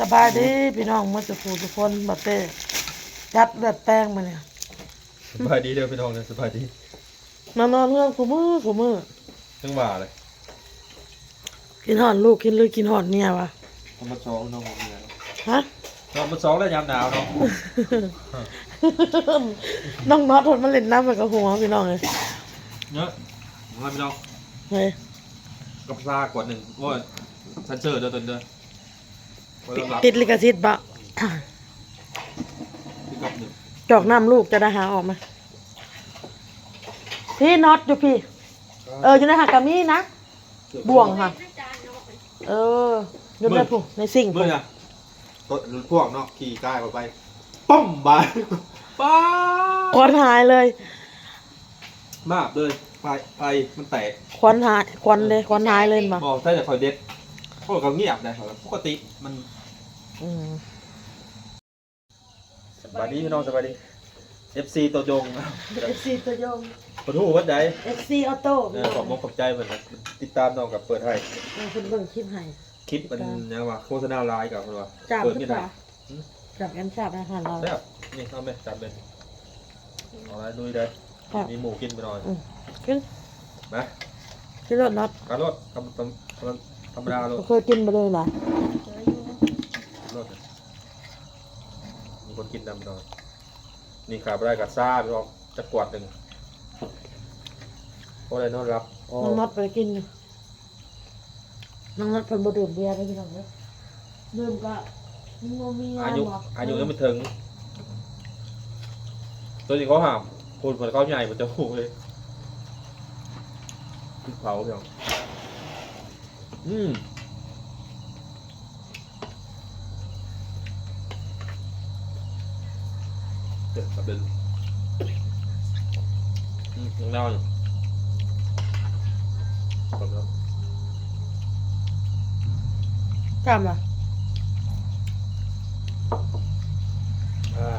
สบายดีพี่น้องมาสุขทุกคนมาเต้ยัดเลือดแป้งมาเนี่ยสบายดีเด้อพี่น้องเนี่ยสบายดีมานอนเรื่องกูมือกูมือทั้งว่าเลยกินหอนลูกกินเลยกินหอนเนี่ยวะน้องมาสองน้องของเนี่ยฮะน้องมาสองแล้วยามหนาวเนาะน้องน็อตทนมาเล่นน้ำไปกับหัวพี่น้องเลยเนาะมาพี่น้องเฮ้ยกับซากวดหนึ่งว่าซันเซอร์เด้อตัวเด้อ ว่าต้องรับติดลิขสิทธิ์บะพี่กับหนึ่งจอกน้ำลูกจะได้หาออกไหมพี่น็อตอยู่พี่ เอออยู่ในหักกามีนะ บ่วงค่ะ เอออยู่ในผู้ในสิ่งเมื่อไงตัวพวกเนาะขี่กายออกไปป้อมบายป้าควันหายเลย มากเลยไฟไฟมันแตกควันหายควันเลยควันหายเลยมาบอกได้แต่คอยเด็ดพวกเขาเงียบนะปกติมัน อืมสบายดีพี่น้องสบายดี FC ตัวยงเอฟซีตัวยงขอโทษวัดใดเอฟซีออโต้เออขอบคุณขอบใจเหมือนกันติดตามน้องกับเปิดให้คุณเบิ่งคลิปให้ คลิปมันยังว่าโฆษณาไลน์กับคนว่าจับเปิดหรืไม่อเปได้ล่าจับกันจับอาหารเรา แล้วนี่เอาไหมจับเลยเอาอะไรลุยเลยครับมีหมูกินไปหน่อยอืม ขึ้นนะขึ้นรถน็อตการรถธรรมธรรมธรรมธรรมดารถเคยกินมาเลยนะ รถมีคน กินดำไปหน่อยนี่ขาไปได้กับซ่าไปออกจะกวาดหนึ่งเพราะอะไรนอนรับอ๋อน้องน็อตไปกินอยู่น้องน็อตเป็นบ่ดื่มเบียร์ได้พี่น้องเด้อดื่มก็มีโมมีอายุหรกอายุยังไม่ถึง ตัวนี้เขาห้ามคนคนเขาใหญ่มันจะหูเลยขึ้นเผาเพียงอืม เด็ดกับเดินอืมยังเน่าอยู่กดแล้วจำล่ะอ่า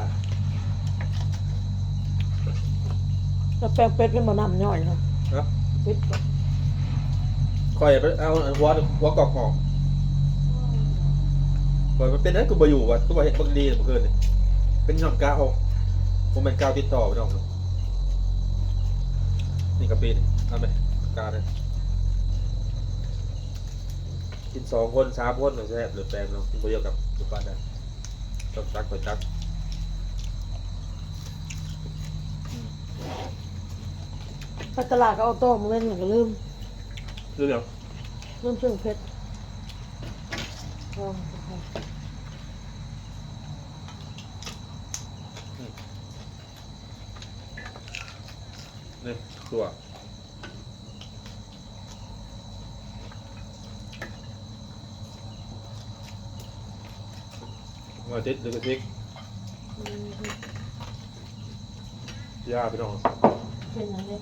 แล้วแป้งเป็ดเป็นบ่น้ำย่อยเนาะเนาะเป็ดก็คอยไปเอาอันหัวหัวกรอกออกคอยมันเป็นนั้นกูไปอยู่วะกูไปเห็นบักดีเมื่อคืนนี่เป็นหย่อนกาว ผมเป็นกาวติดต่อไปน้องเนาะนี่กะปินี่ทำไหมกาวเนี่ยกินสองคนสามคนหน่อยแซ่บหรือแปลงเนาะกินคนเดียวกับลูกบ้านได้ต้องตักไปตักไปตลาดก็เอาโต้มาเล่นเหมือนก็ลืมเรื่องลืมเครื่องเพชร เอานี่ตัวมาติดหรือกระติกยาพี่น้องเป็นยังไง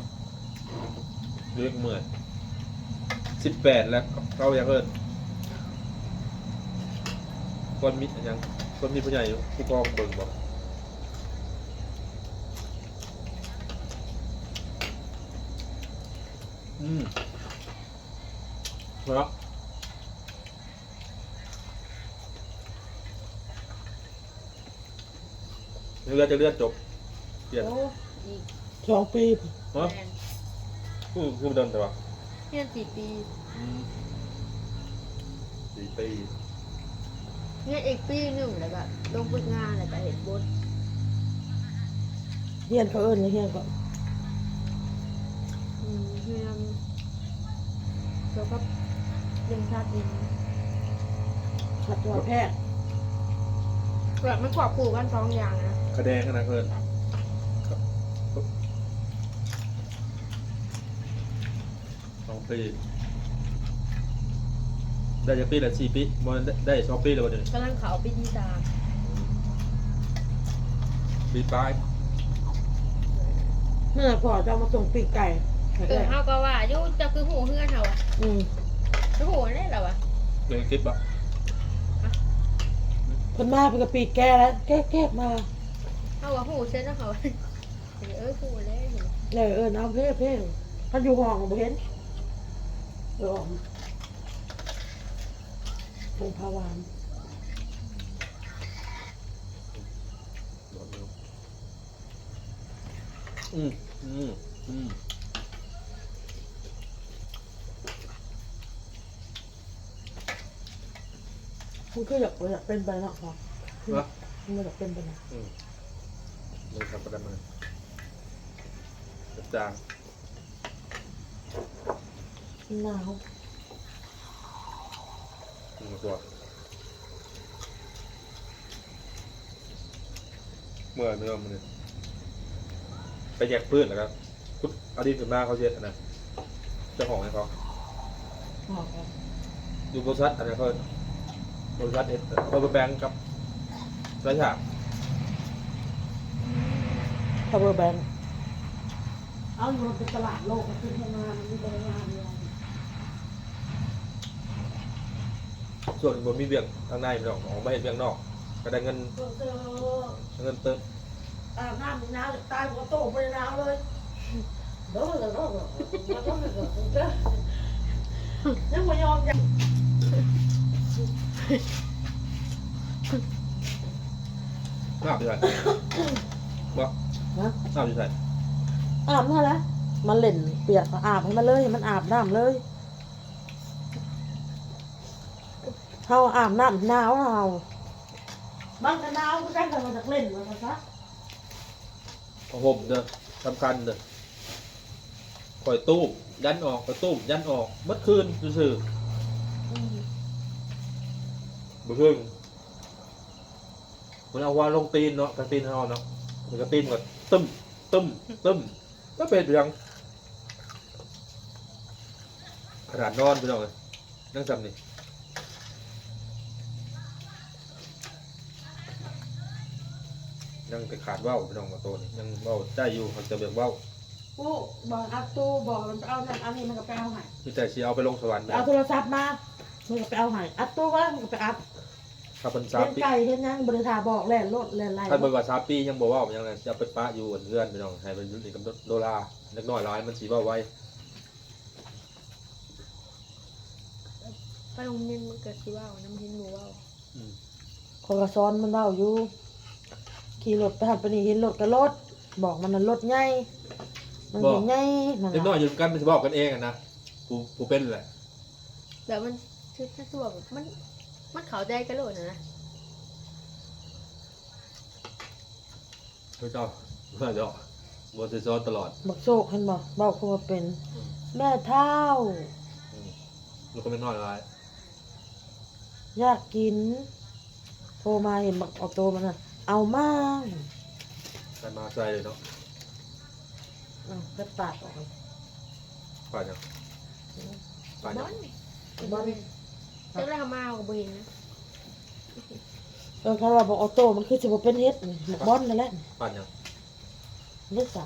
เรียกเมื่อยสิบแปดแล้วเข้ายังเอิญคนมีอันยังคนมีผู้ใหญ่อยู่ผู้กองเบิ่งบอก อืมแล้วเลือดจะเลือดจบเปลี่ยนโอ้อีกสองปีฮะแมนผู้ผู้เดินแต่ว่าเพียนสี่ปีสี่ปีเนี่ยอีกปีหนึ่งแล้วก็ลงฝึกงานแล้วก็เห็นบทเฮียนเขาเอิ้นเลยเฮียนก็อืม เรียนแล้วก็เรียนชาติดินขัดตัวแพทย์แบบมันควบคู่กันสองอย่างนะคะแนนขนาดเกินสองปีได้จะปีละสี่ปีมันได้สองปีแล้ววันหนึ่งกำลังเขาปีที่สามปีปลายเมื่อพอจะเอามาส่งปีกไก่ให้ เออเฮาก็ว่ายูจะคือหูเฮือนเฮาอะอืมคือหูได้เหรอวะเลยคลิปอะคนมาเป็นกะปีแกแล้วแก้แก้มาเฮาว่าหูเส้นแล้วเขาเออหูเล่เลยเออเอาเพ่เพ่ท่านอยู่ห้องบ่เห็นเออออกมาเป็พาวานอืมอืมอืม มันก็อยากอยากเป็นไปเนาะพอนะมันอยากเป็นไปเนาะอืมมันทำประเด็นมาจัดจางหนาวอืมตัวเมื่อไม่ยอมมันเลยไปแยกพืชแล้วครับพุดเอาดินขึ้นมาเขาเช็ดอันนะเจ้าของให้เขาหอมครับดูบริษัทอันนี้เขา บริษัทเอ็ดเขาไปแบงกับราชาพาวเวอร์แบงค์เอาอยู่มันเป็นตลาดโลกมันขึ้นมามันมีบริการเดียวส่วนผมมีเบียงทางในไม่ต้องออกไปเบียงนอก ก็ได้เงินเจอเจอเงินเติมอาบน้ำหนาวตายหัวโตไปหนาวเลยเด้อเด้อเด้อเด้อเด้อเด้อเด้อยังไม่ยอมยัง น้ำอยู่ไหนบ่นะน้ำอยู่ไหนอาบมาแล้วมันเล่นเปียกก็อาบให้มันเลยให้มันอาบน้ำเลยเฮาอาบน้ำหนาวเฮาบางก็หนาวก็ได้แต่มาจากเล่นมาซะผ้าห่มเด้อสำคัญเด้อคอยตู้มยันออกคอยตู้มยันออกเมื่อคืนซื่อๆเมื่อคืนมันเอาวาลงตีนเนาะกระตีนเขาเนาะมันกระตีนก็ตึ้มตึ้มตึ้มก็เป็นเรื่องขนาดนอนไปหน่อยนั่งจำนี่ยังไปขาดเว้าไปน้องมาโตนี่ยังเว้าได้อยู่เขาจะเบียกเว้ากูบอกอัพตู้บอกมันไปเอานั่นเอานี่มันก็ไปเอาให้พี่แต่ชีเอาไปลงสวรรค์เอาโทรศัพท์มามันก็ไปเอาให้อัพตู้ว่ามันก็ไปอัพ ถ้าเป็นสาเห็มนปีไก่เห็นยังบริษัทบอกแล่นรถแล่นไรถ้าเป็นว่าสามปียังบอกว่ามันยังไงจะเอาไปป้าอยู่กับเพื่อนไปน้องให้เป็นรุ่นนี้กับโดลาเล็กน้อยร้ายมันสีว่าไว้ไปโรงเรียนมันเกิดที่ว่าน้ำเห็นหมูว่าอืมคอยกระซ้อนมันเล่าอยู่ขี่รถไปหัดไปนี่เห็นรถกับรถบอกมันน่ะรถใหญ่มันเป็นใหญ่นั่นเล็กน้อยน่ะอยู่กันมันจะบอกกันเองอะนะกูกูเป็นแหละแต่มันคือถ้าตัวแบบมัน มันเขาใจกันโลดนะนะเจ้าไม่เจ้าบนเซซอตลอดบักโชคเห็นบ่บอกเขาว่าเป็น แม่เท่า ลูกก็ไม่น้อยร้ายอยากกิน โทรมาเห็นบักออโต้มันน่ะ เอามาแต่มาใส่เลยเนาะเอะก็ปาดออกป่านยังป่านยัง บอล เจ้าได้ทำมากับบุญนะเออเขาว่าบอกออโต้มันคือสิบ่เป็นเฮ็ดนี่บักบอลนั่นแหละป่านยังเล็กจ้ะ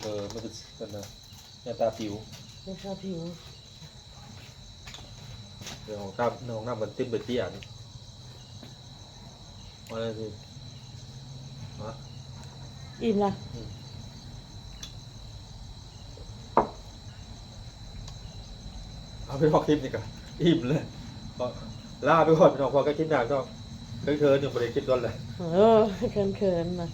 เออมันเป็นเป็นนะหน้าตาผิวเล็กจ้ะผิวเรื่องของน้ำเรื่องของน้ำมันติ้มไปเตี้ยนี่อะไรสิฮะอิ่มละเอาไปพอคลิปนี่ก่อน อิ่มเลยก็ล่าไปก่อนพี่น้องพอก็คิดหนักก็เคยๆหนึ่งประเด็นคิดด้วนเลย เออเขินๆนะ